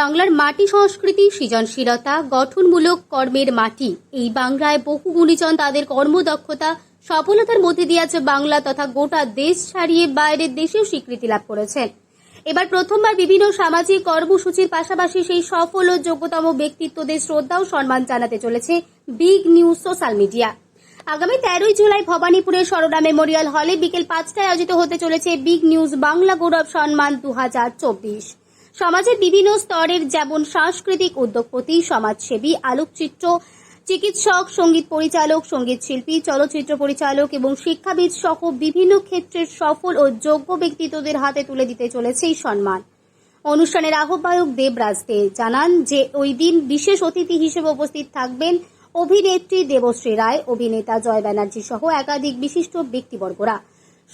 বাংলার মাটি সংস্কৃতি, সৃজনশীলতা, গঠনমূলক কর্মের মাটি। এই বাংলায় বহু গুণীজন তাদের কর্মদক্ষতা, সফলতার মধ্যে দিয়ে আছে বাংলা তথা গোটা দেশ ছাড়িয়ে বাইরের দেশেও স্বীকৃতি লাভ করেছেন। এবার প্রথমবার বিভিন্ন সামাজিক কর্মসূচির পাশাপাশি সেই সফল ও যোগ্যতম ব্যক্তিত্বদের শ্রদ্ধা ও সম্মান জানাতে চলেছে বিগ নিউজ সোশ্যাল মিডিয়া। আগামী তেরোই জুলাই ভবানীপুরের সরলা মেমোরিয়াল হলে বিকেল পাঁচটায় আয়োজিত হতে চলেছে বিগ নিউজ বাংলা গৌরব সম্মান দু হাজার চব্বিশ। সমাজের বিভিন্ন স্তরের যেমন সাংস্কৃতিক উদ্যোগপতি, সমাজসেবী, আলোকচিত্র, চিকিৎসক, সংগীত পরিচালক, সংগীত শিল্পী, চলচ্চিত্র পরিচালক এবং শিক্ষাবিদ সহ বিভিন্ন ক্ষেত্রের সফল ও যোগ্য ব্যক্তিত্বদের হাতে তুলে দিতে চলেছে এই সম্মান। অনুষ্ঠানের আহ্বায়ক দেবরাজ দে জানান যে, ওই দিন বিশেষ অতিথি হিসেবে উপস্থিত থাকবেন অভিনেত্রী দেবশ্রী রায়, অভিনেতা জয় ব্যানার্জি সহ একাধিক বিশিষ্ট ব্যক্তিবর্গরা।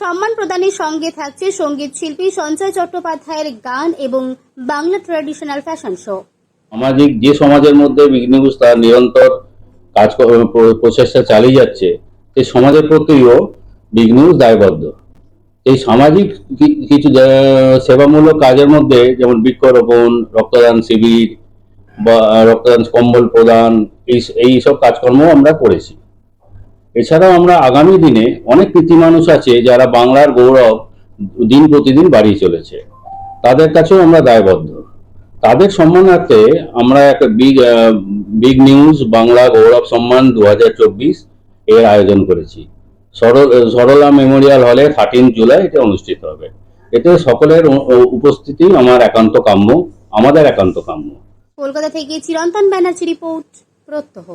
সম্মান প্রদানের সঙ্গে থাকছে সংগীত শিল্পী সঞ্জয় চট্টোপাধ্যায়ের গান এবং বাংলা ট্র্যাডিশনাল ফ্যাশন শো সামাজিক যে সমাজের মধ্যে বিঘ্নিগুজ তার নিরন্তর কাজ প্র- প্রচেষ্টা চালিয়ে যাচ্ছে, সেই সমাজের প্রতিও বিঘ্নিউজ দায়বদ্ধ। এই সামাজিক কিছু সেবামূলক কাজের মধ্যে যেমন বৃক্ষরোপণ, রক্তদান শিবির বা রক্তদান কম্বল প্রদান, এই এই সব কাজকর্ম আমরা করেছি। এছাড়াও আমরা আগামী দিনে অনেক কৃতি মানুষ আছে যারা বাংলার গৌরব দিন প্রতিদিন বাড়িয়ে চলেছে। তাদের কাছেও আমরা দায়বদ্ধ। তাদের সম্মানার্থে আমরা একটা বিগ বিগ নিউজ, বাংলা গৌরব সম্মান দু এর আয়োজন করেছি। সরল মেমোরিয়াল হলে থার্টিন জুলাই এটা অনুষ্ঠিত হবে। এতে সকলের উপস্থিতি আমার একান্ত কাম্য, আমাদের একান্ত কাম্য। কলকাতা থেকে চিরন্তন ব্যানার্জি রিপোর্ট প্রত্যহ।